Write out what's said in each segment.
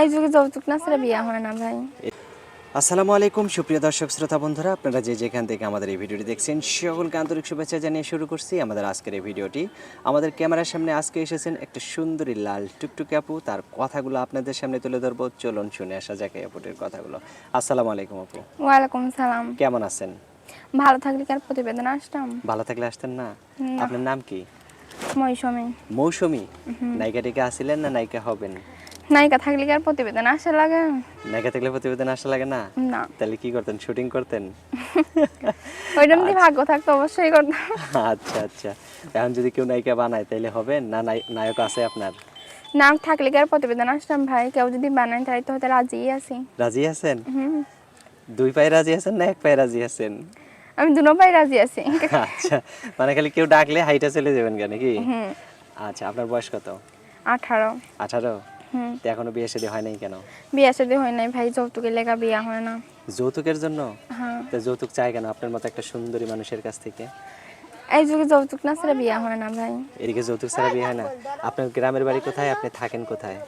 এই যুগে যৌতুক না ছাড়া বিয়ে হয় না ভাই। আসসালামু আলাইকুম সুপ্রিয় দর্শক শ্রোতা বন্ধুরা আপনারা যে যেখান থেকে আমাদের এই ভিডিওটি দেখছেন সকলকে আন্তরিক শুভেচ্ছা জানিয়ে শুরু করছি আমাদের আজকের এই ভিডিওটি। আমাদের ক্যামেরার সামনে আজকে এসেছেন একটা সুন্দরী লাল টুকটুকে আপু তার কথাগুলো আপনাদের সামনে তুলে ধরবো। চলুন শুনে আসা যাক এই আপুটির কথাগুলো। আসসালামু আলাইকুম আপু। ওয়ালাইকুম সালাম। কেমন আছেন? ভালো থাকলে কি আর প্রতিবেদন আসতাম? ভালো থাকলে আসতেন না? না। আপনার নাম কি? মৌসুমি। মৌসুমী? নায়িকা টিকা আসিলেন না নায়িকা হবেন? নায়িকা থাকলে কি আর প্রতিবেদন আসা লাগে? নায়িকা থাকলে প্রতিবেদন আসা লাগে না? না। তাহলে কি করতেন? শুটিং করতেন? ওইরকম যদি ভাগ্য থাকতো অবশ্যই করতাম। আচ্ছা আচ্ছা। এখন যদি কেউ নায়িকা বানায় তাহলে হবে না নায়ক আছে আপনার? না থাকলে কি আর প্রতিবেদন আসতাম ভাই? কেউ যদি বানায় তাই তো হয়তো রাজিই আছি। রাজি আছেন? দুই পায়ে রাজি আছেন না এক পায়ে রাজি আছেন? আমি দুনো পায়ে রাজি আছি। আচ্ছা। মানে খালি কেউ ডাকলে হাইটা চলে যাবেন কেন কি আচ্ছা আপনার বয়স কত? আঠারো। আঠারো? তো এখনও বিয়ে শাদী হয় নাই কেন? বিয়ে সাথে হয় নাই ভাই যৌতুকের লেখা বিয়ে হয় না। যৌতুকের জন্য? হ্যাঁ। তো যৌতুক চাই কেন আপনার মতো একটা সুন্দরী মানুষের কাছ থেকে? এই যুগে যৌতুক না ছাড়া বিয়ে হয় না ভাই। এদিকে যৌতুক ছাড়া বিয়ে হয় না। আপনার গ্রামের বাড়ি কোথায়? আপনি থাকেন কোথায়?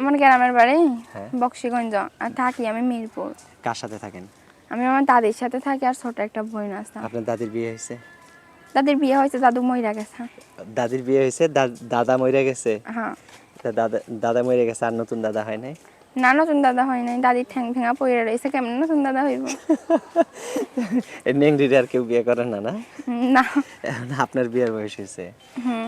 আমার গ্রামের বাড়ি হ্যাঁ। বক্সিগঞ্জ আর থাকি আমি মিরপুর। কার সাথে থাকেন? আমি আমার দাদির সাথে থাকি আর ছোট একটা বোন আছে। আপনার দাদির বিয়ে হয়েছে? দাদির বিয়ে হয়েছে দাদু মইরা গেছে। দাদির বিয়ে হয়েছে দাদা মরে গেছে? হ্যাঁ। দাদা দাদা মরে গেছে আর নতুন দাদা হয় নাই? না নতুন দাদা হয় নাই। দাদির ঠ্যাং ঠ্যাঙা পইরা রয়েছে কেমন নতুন দাদা হইব? নেংডিরে আর কেউ বিয়ে করে না না? না। এখন আপনার বিয়ের বয়স হয়েছে।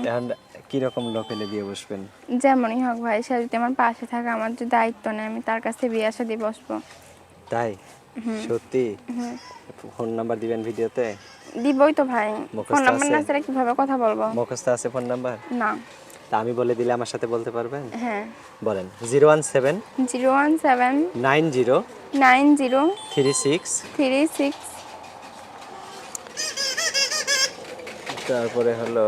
এখন কীরকম লোক এলে বিয়ে বসবেন? যেমনই হোক ভাই সে যদি আমার পাশে থাকে আমার যে দায়িত্ব নেই আমি তার কাছে বিয়ে আসা দিয়ে বসবো। তাই? সত্যি? ফোন নাম্বার দিবেন ভিডিওতে? দিবই তো ভাই। ফোন নাম্বার না ছাড়া কীভাবে কথা বলব? মুখস্থ আছে ফোন নাম্বার? না। তা আমি বলে দিলে আমার সাথে বলতে পারবেন? হ্যাঁ। বলেন zero one seven zero one seven nine zero nine zero three six three six তারপরে হলো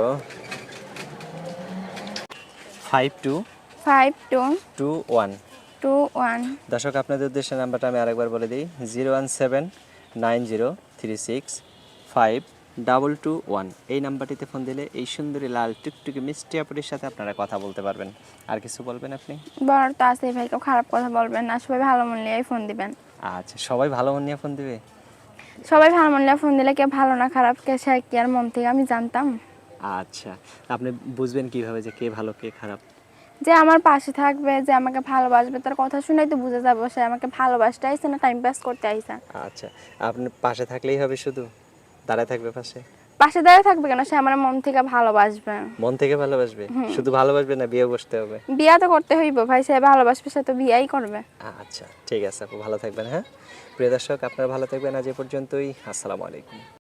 five two five two two one. Two one. দর্শক আপনাদের উদ্দেশ্যে নাম্বারটা আমি আরেকবার বলে দিই zero one seven nine zero three six five double two one এই নাম্বারটিতে ফোন দিলে এই সুন্দরী লাল টুকটুকি মিষ্টি আপুটির সাথে আপনারা কথা বলতে পারবেন। আর কিছু বলবেন আপনি? বড় তো আছে ভাই কেউ খারাপ কথা বলবেন না সবাই ভালো মন নিয়ে ফোন দিবেন। আচ্ছা সবাই ভালো মন নিয়ে ফোন দিবে? সবাই ভালো মন নিয়ে ফোন দিলে কে ভালো না খারাপ কে সে কি আর মন থেকে আমি জানতাম। আচ্ছা আপনি বুঝবেন কীভাবে যে কে ভালো কে খারাপ? যে আমার পাশে থাকবে যে আমাকে ভালোবাসবে তার কথা শুনেই তো বুঝে যাব সে আমাকে ভালোবাসতে আইসে না টাইম পাস করতে আইসে আচ্ছা আপনি পাশে থাকলেই হবে শুধু? দাঁড়ায় থাকবে পাশে? পাশে দাঁড়ায় থাকবে কেন? সে আমার মন থেকে ভালোবাসবে। মন থেকে ভালোবাসবে? শুধু ভালোবাসবে না বিয়ে বসতে হবে? বিয়া তো করতে হইব ভাই। সে ভালোবাসবে সে তো বিয়াই করবে। আচ্ছা ঠিক আছে আপু ভালো থাকবেন হ্যাঁ? প্রিয় দর্শক আপনারা ভালো থাকবেন আজ এ পর্যন্তই। আসসালামু আলাইকুম।